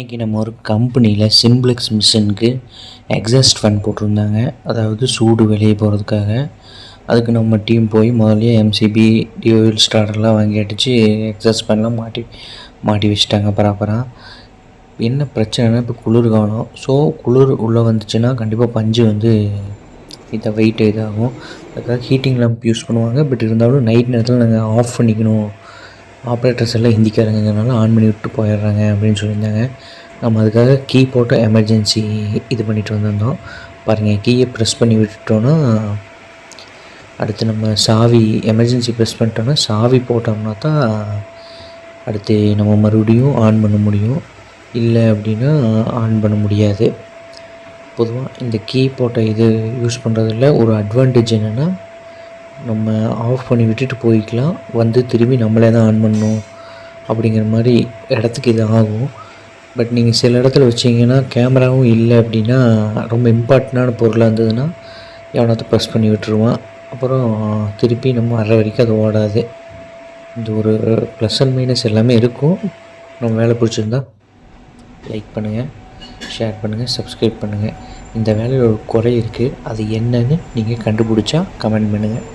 இன்றைக்கி நம்ம ஒரு கம்பெனியில் சிம்ப்ளெக்ஸ் மிஷினுக்கு எக்ஸாஸ்ட் ஃபேன் போட்டிருந்தாங்க. அதாவது சூடு வெளியே போகிறதுக்காக அதுக்கு நம்ம டீம் போய் முதல்ல எம்சிபி டிஓஎல் ஸ்டார்டர்லாம் வாங்கி அடித்து எக்ஸாஸ்ட் ஃபேன்லாம் மாட்டி மாட்டி வச்சுட்டாங்க ப்ராப்பராக என்ன பிரச்சனைனா இப்போ குளிர் காலம் ஸோ குளிர் உள்ளே வந்துச்சுன்னா கண்டிப்பாக பஞ்சு வந்து இதை வெயிட் இதாகும். அதுக்காக ஹீட்டிங் லேம்ப் யூஸ் பண்ணுவாங்க. பட் இருந்தாலும் நைட் நேரத்தில் நாங்கள் ஆஃப் பண்ணிக்கணும். ஆப்ரேட்டர்ஸ் எல்லாம் ஹிந்திக்காரங்கிறதுனால ஆன் பண்ணி விட்டு போயிடுறாங்க அப்படின்னு சொல்லியிருந்தாங்க. நம்ம அதுக்காக கீ போட்டு எமர்ஜென்சி இது பண்ணிட்டு வந்திருந்தோம். பாருங்கள் கீயை ப்ரெஸ் பண்ணி விட்டுட்டோன்னா அடுத்து நம்ம சாவி எமர்ஜென்சி ப்ரெஸ் பண்ணிட்டோன்னா சாவி போட்டோம்னா தான் அடுத்து நம்ம மறுபடியும் ஆன் பண்ண முடியும். இல்லை அப்படின்னா ஆன் பண்ண முடியாது. பொதுவாக இந்த கீ போட்ட இது யூஸ் பண்ணுறதுல ஒரு அட்வான்டேஜ் என்னென்னா நம்ம ஆஃப் பண்ணி விட்டுட்டு போய்க்கலாம். வந்து திரும்பி நம்மளே தான் ஆன் பண்ணணும் அப்படிங்கிற மாதிரி இடத்துக்கு இது ஆகும். பட் நீங்கள் சில இடத்துல வச்சிங்கன்னா கேமராவும் இல்லை அப்படின்னா ரொம்ப இம்பார்ட்டண்டான பொருளாக இருந்ததுன்னா எவனாவது ப்ரெஸ் பண்ணி விட்டுருவான். அப்புறம் திருப்பி நம்ம வர வரைக்கும் அது ஓடாது. இந்த ஒரு ப்ளஸ் அண்ட் மைனஸ் எல்லாமே இருக்கும். நம்ம வேலை பிடிச்சிருந்தா லைக் பண்ணுங்கள் ஷேர் பண்ணுங்கள் சப்ஸ்கிரைப் பண்ணுங்கள் இந்த வேலையில் ஒரு குறை இருக்குது அது என்னன்னு நீங்கள் கண்டுபிடிச்சா கமெண்ட் பண்ணுங்கள்